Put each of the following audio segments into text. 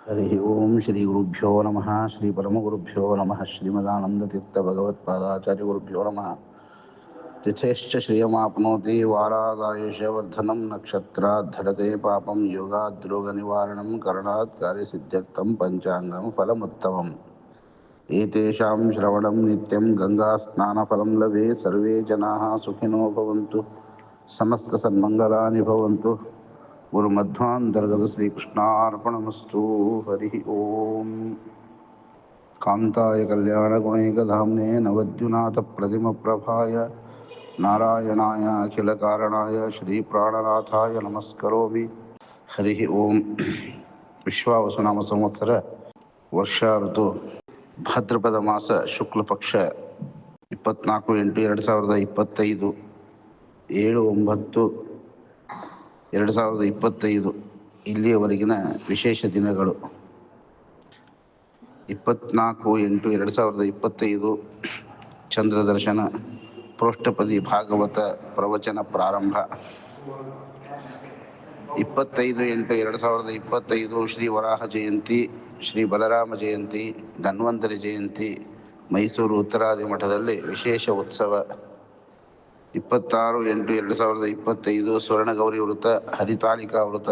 హరి ఓం శ్రీ గురుభ్యో నమ శ్రీ పరమగురుభ్యో నమ శ్రీమదానందతీర్థభగవత్పాదాచార్య గురుభ్యో నమ తిథేశ్చ శ్రియమాప్నోతి వారాదాయుషవర్ధనం నక్షత్రాద్ధరతే పాపం యోగాద్రోగ నివారణం కరణాత్ కార్యసిద్ధ్యర్థం పంచాంగం ఫలముత్తమం ఏతేషాం శ్రవణం నిత్యం గంగాస్నానఫలం లభే సర్వే జనా సుఖినో సమస్త సన్మంగళాని భవంతు ಗುರುಮಧ್ವಾಂತರ್ಗತ ಶ್ರೀಕೃಷ್ಣಾರ್ಪಣಮಸ್ತು. ಹರಿ ಓಂ. ಕಾಂತಾಯ ಕಲ್ಯಾಣಗುಣೈಕಧಾಮ್ನೆ ಪ್ರಭಾಯ. ನಾರಾಯಣಾಯ ಅಖಿಲಕಾರಣಾಯ ಶ್ರೀಪ್ರಾಣನಾಥಾಯ ನಮಸ್ಕರೋಮಿ. ಹರಿ ಓಂ. ವಿಶ್ವಾವಸುನಾಮ ಸಂವತ್ಸರ ವರ್ಷ ಋತು ಭಾದ್ರಪದ ಮಾಸ ಶುಕ್ಲಪಕ್ಷ ಇಪ್ಪತ್ನಾಲ್ಕು ಎಂಟು ಎರಡು ಸಾವಿರದ ಇಪ್ಪತ್ತೈದು. ಏಳು ಒಂಬತ್ತು ಎರಡು ಸಾವಿರದ ಇಪ್ಪತ್ತೈದು ಇಲ್ಲಿಯವರೆಗಿನ ವಿಶೇಷ ದಿನಗಳು. ಇಪ್ಪತ್ನಾಲ್ಕು ಎಂಟು ಎರಡು ಸಾವಿರದ ಇಪ್ಪತ್ತೈದು ಚಂದ್ರದರ್ಶನ ಪೃಷ್ಠಪದಿ ಭಾಗವತ ಪ್ರವಚನ ಪ್ರಾರಂಭ. ಇಪ್ಪತ್ತೈದು ಎಂಟು ಎರಡು ಸಾವಿರದ ಇಪ್ಪತ್ತೈದು ಶ್ರೀ ವರಾಹ ಜಯಂತಿ, ಶ್ರೀ ಬಲರಾಮ ಜಯಂತಿ, ಧನ್ವಂತರಿ ಜಯಂತಿ, ಮೈಸೂರು ಉತ್ತರಾದಿ ಮಠದಲ್ಲಿ ವಿಶೇಷ ಉತ್ಸವ. ಇಪ್ಪತ್ತಾರು ಎಂಟು ಎರಡು ಸಾವಿರದ ಇಪ್ಪತ್ತೈದು ಸ್ವರ್ಣಗೌರಿ ವೃತ ಹರಿತಾಲಿಕಾ ವೃತ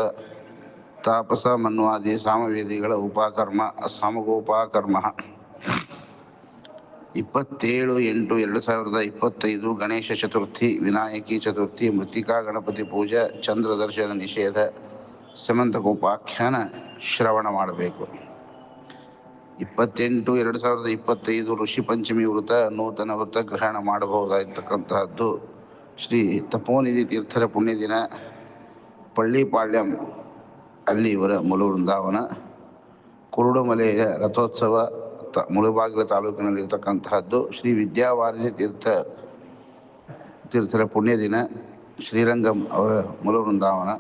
ತಾಪಸ ಮನ್ವಾದಿ ಸಾಮವೇದಿಗಳ ಉಪಕರ್ಮ, ಸಮಗೋಪಾಕರ್ಮ. ಇಪ್ಪತ್ತೇಳು ಎಂಟು ಎರಡು ಸಾವಿರದ ಇಪ್ಪತ್ತೈದು ಗಣೇಶ ಚತುರ್ಥಿ, ವಿನಾಯಕಿ ಚತುರ್ಥಿ, ಮೃತ್ತಿಕಾ ಗಣಪತಿ ಪೂಜಾ, ಚಂದ್ರ ದರ್ಶನ ನಿಷೇಧ ಸಮಂತಕೋಪಾಖ್ಯಾನ ಶ್ರವಣ ಮಾಡಬೇಕು. ಇಪ್ಪತ್ತೆಂಟು ಎರಡು ಸಾವಿರದ ಇಪ್ಪತ್ತೈದು ಋಷಿ ಪಂಚಮಿ ವೃತ ನೂತನ ವೃತ ಗ್ರಹಣ ಮಾಡಬಹುದಾಗಿರ್ತಕ್ಕಂತಹದ್ದು ಶ್ರೀ ತಪೋನಿಧಿ ತೀರ್ಥರ ಪುಣ್ಯದಿನ ಪಳ್ಳಿಪಾಳ್ಯಂ, ಅಲ್ಲಿ ಇವರ ಮುಲು ವೃಂದಾವನ. ಕುರುಡುಮಲೆಯ ರಥೋತ್ಸವ ತ ಮುಳುಬಾಗಿಲ ತಾಲೂಕಿನಲ್ಲಿರ್ತಕ್ಕಂತಹದ್ದು ಶ್ರೀ ವಿದ್ಯಾವಾರಿಧಿ ತೀರ್ಥ, ತೀರ್ಥರ ಪುಣ್ಯದಿನ ಶ್ರೀರಂಗಂ ಅವರ ಮುಲು ವೃಂದಾವನ.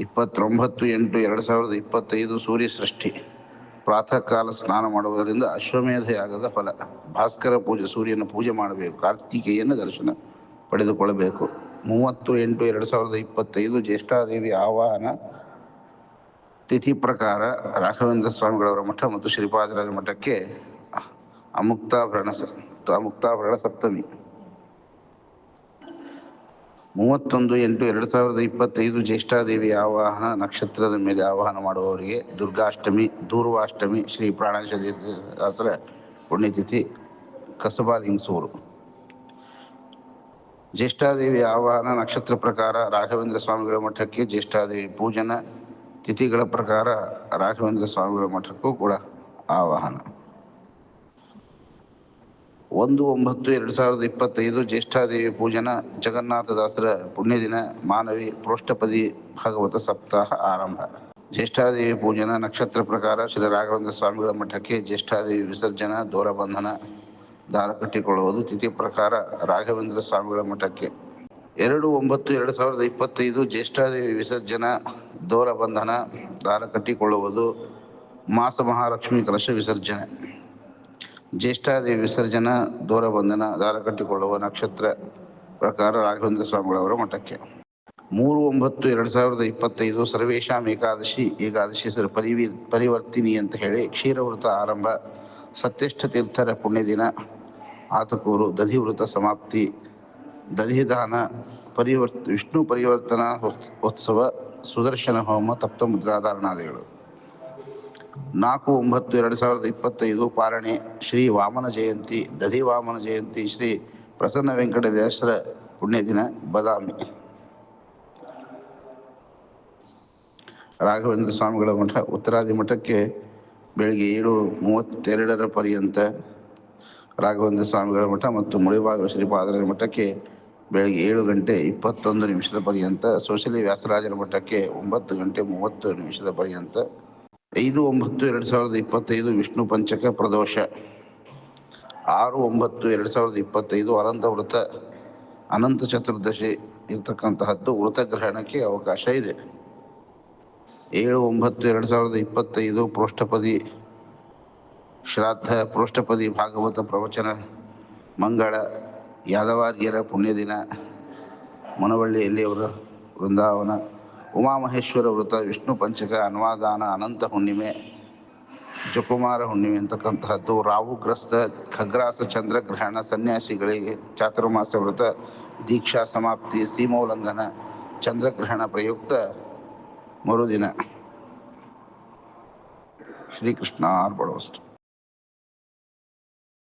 ಇಪ್ಪತ್ತೊಂಬತ್ತು ಎಂಟು ಎರಡು ಸಾವಿರದ ಇಪ್ಪತ್ತೈದು ಸೂರ್ಯ ಸೃಷ್ಟಿ ಪ್ರಾತಃ ಕಾಲ ಸ್ನಾನ ಮಾಡುವುದರಿಂದ ಅಶ್ವಮೇಧ ಯಾಗದ ಫಲ. ಭಾಸ್ಕರ ಪೂಜೆ, ಸೂರ್ಯನ ಪೂಜೆ ಮಾಡಬೇಕು. ಕಾರ್ತಿಕೇಯನ ದರ್ಶನ ಪಡೆದುಕೊಳ್ಳಬೇಕು. ಮೂವತ್ತು ಎಂಟು ಎರಡು ಸಾವಿರದ ಇಪ್ಪತ್ತೈದು ಜ್ಯೇಷ್ಠಾದೇವಿ ಆವಾಹನ ತಿಥಿ ಪ್ರಕಾರ ರಾಘವೇಂದ್ರ ಸ್ವಾಮಿಗಳವರ ಮಠ ಮತ್ತು ಶ್ರೀಪಾದರಾಜ ಮಠಕ್ಕೆ ಅಮುಕ್ತಾಭರಣ ಅಮುಕ್ತಾಭರಣ ಸಪ್ತಮಿ. ಮೂವತ್ತೊಂದು ಎಂಟು ಎರಡು ಸಾವಿರದ ಇಪ್ಪತ್ತೈದು ಜ್ಯೇಷ್ಠಾದೇವಿ ಆವಾಹನ ನಕ್ಷತ್ರದ ಮೇಲೆ ಆವಾಹನ ಮಾಡುವವರಿಗೆ ದುರ್ಗಾಷ್ಟಮಿ, ದೂರ್ವಾಷ್ಟಮಿ, ಶ್ರೀ ಪ್ರಾಣಾಶಾಸ್ತ್ರ ಪುಣ್ಯತಿಥಿ, ಕಸಬಾ ಲಿಂಗಸೂರು. ಜ್ಯೇಷ್ಠಾದೇವಿ ಆವಾಹನ ನಕ್ಷತ್ರ ಪ್ರಕಾರ ರಾಘವೇಂದ್ರ ಸ್ವಾಮಿಗಳ ಮಠಕ್ಕೆ ಜ್ಯೇಷ್ಠಾದೇವಿ ಪೂಜನ ತಿಥಿಗಳ ಪ್ರಕಾರ ರಾಘವೇಂದ್ರ ಸ್ವಾಮಿಗಳ ಮಠಕ್ಕೂ ಕೂಡ ಆವಾಹನ. ಒಂದು ಒಂಬತ್ತು ಎರಡು ಸಾವಿರದ ಇಪ್ಪತ್ತೈದು ಜ್ಯೇಷ್ಠಾದೇವಿ ಪೂಜನ ಜಗನ್ನಾಥದಾಸರ ಪುಣ್ಯದಿನ ಮಾನವಿ ಪೃಷ್ಠಪದಿ ಭಾಗವತ ಸಪ್ತಾಹ ಆರಂಭ. ಜ್ಯೇಷ್ಠಾದೇವಿ ಪೂಜನ ನಕ್ಷತ್ರ ಪ್ರಕಾರ ಶ್ರೀ ರಾಘವೇಂದ್ರ ಸ್ವಾಮಿಗಳ ಮಠಕ್ಕೆ ಜ್ಯೇಷ್ಠಾದೇವಿ ವಿಸರ್ಜನ, ದೂರಬಂಧನ, ದಾರ ಕಟ್ಟಿಕೊಳ್ಳುವುದು ತಿಥಿ ಪ್ರಕಾರ ರಾಘವೇಂದ್ರ ಸ್ವಾಮಿಗಳ ಮಠಕ್ಕೆ. ಎರಡು ಒಂಬತ್ತು ಎರಡು ಸಾವಿರದ ಇಪ್ಪತ್ತೈದು ಜ್ಯೇಷ್ಠಾದೇವಿ ವಿಸರ್ಜನ, ದೂರಬಂಧನ, ದಾರ ಕಟ್ಟಿಕೊಳ್ಳುವುದು ಮಾಸ ಮಹಾಲಕ್ಷ್ಮಿ ಕಲಶ ವಿಸರ್ಜನೆ. ಜ್ಯೇಷ್ಠಾದೇವಿ ವಿಸರ್ಜನ, ದೂರಬಂಧನ, ದಾರ ಕಟ್ಟಿಕೊಳ್ಳುವ ನಕ್ಷತ್ರ ಪ್ರಕಾರ ರಾಘವೇಂದ್ರ ಸ್ವಾಮಿಗಳವರ ಮಠಕ್ಕೆ. ಮೂರು ಒಂಬತ್ತು ಎರಡು ಸಾವಿರದ ಇಪ್ಪತ್ತೈದು ಸರ್ವೇಶಾಂ ಏಕಾದಶಿ ಏಕಾದಶಿ ಸರ್ ಪರಿವಿ, ಪರಿವರ್ತಿನಿ ಅಂತ ಹೇಳಿ ಕ್ಷೀರವೃತ ಆರಂಭ ಸತ್ಯಷ್ಠ ತೀರ್ಥರ ಪುಣ್ಯದಿನ, ಆತಕೂರು ದಧಿವೃತ ಸಮಾಪ್ತಿ, ದಧಿದಾನ ಪರಿವರ್ತ, ವಿಷ್ಣು ಪರಿವರ್ತನಾ ಉತ್ಸವ ಸುದರ್ಶನ ಹೋಮ, ತಪ್ತ ಮುದ್ರಾಧಾರಣಾದಿಗಳು. ನಾಲ್ಕು ಒಂಬತ್ತು ಎರಡು ಸಾವಿರದ ಇಪ್ಪತ್ತೈದು ಪಾರಣೆ ಶ್ರೀ ವಾಮನ ಜಯಂತಿ, ದಧಿ ವಾಮನ ಜಯಂತಿ, ಶ್ರೀ ಪ್ರಸನ್ನ ವೆಂಕಟೇಶ್ವರ ಪುಣ್ಯದಿನ, ಬದಾಮಿ. ರಾಘವೇಂದ್ರ ಸ್ವಾಮಿಗಳ ಮಠ ಉತ್ತರಾದಿ ಮಠಕ್ಕೆ ಬೆಳಿಗ್ಗೆ ಏಳು ಮೂವತ್ತೆರಡರ ಪರ್ಯಂತ ರಾಘವೇಂದ್ರ ಸ್ವಾಮಿಗಳ ಮಠ ಮತ್ತು ಮುಳಿಬಾಗಿಲು ಶ್ರೀಪಾದರ ಮಠಕ್ಕೆ ಬೆಳಗ್ಗೆ ಏಳು ಗಂಟೆ ಇಪ್ಪತ್ತೊಂದು ನಿಮಿಷದ ಪರ್ಯಂತ, ಸೋಶಲಿ ವ್ಯಾಸರಾಜರ ಮಠಕ್ಕೆ ಒಂಬತ್ತು ಗಂಟೆ ಮೂವತ್ತು ನಿಮಿಷದ ಪರ್ಯಂತ ಐದು ಒಂಬತ್ತು ಎರಡು ಸಾವಿರದ ಇಪ್ಪತ್ತೈದು ವಿಷ್ಣು ಪಂಚಕ ಪ್ರದೋಷ. ಆರು ಒಂಬತ್ತು ಎರಡು ಸಾವಿರದ ಇಪ್ಪತ್ತೈದು ಅನಂತ ವೃತ ಅನಂತ ಚತುರ್ದಶಿ ಇರ್ತಕ್ಕಂತಹದ್ದು ವೃತ ಗ್ರಹಣಕ್ಕೆ ಅವಕಾಶ ಇದೆ. ಏಳು ಒಂಬತ್ತು ಎರಡು ಸಾವಿರದ ಇಪ್ಪತ್ತೈದು ಪೃಷ್ಠಪದಿ, ಶ್ರಾದ್ದ ಪೃಷ್ಠಪದಿ ಭಾಗವತ ಪ್ರವಚನ, ಮಂಗಳ ಯಾದವಾರ್ಯರ ಪುಣ್ಯದಿನ ಮನವಳ್ಳಿಯಲ್ಲಿ ಅವರ ವೃಂದಾವನ ಉಮಾಮಹೇಶ್ವರ ವೃತ, ವಿಷ್ಣು ಪಂಚಕ, ಅನ್ವಾದಾನ, ಅನಂತ ಹುಣ್ಣಿಮೆ ಜಕುಮಾರ ಹುಣ್ಣಿಮೆ ಅಂತಕ್ಕಂತಹದ್ದು ರಾಹುಗ್ರಸ್ತ ಖಗ್ರಾಸ ಚಂದ್ರಗ್ರಹಣ ಸನ್ಯಾಸಿಗಳಿಗೆ ಚಾತುರ್ಮಾಸ ವೃತ ದೀಕ್ಷಾ ಸಮಾಪ್ತಿ, ಸೀಮೋಲ್ಲಂಘನ ಚಂದ್ರಗ್ರಹಣ ಪ್ರಯುಕ್ತ ಮರುದಿನ. ಶ್ರೀಕೃಷ್ಣ ಅರ್ಪಣವಸ್ತು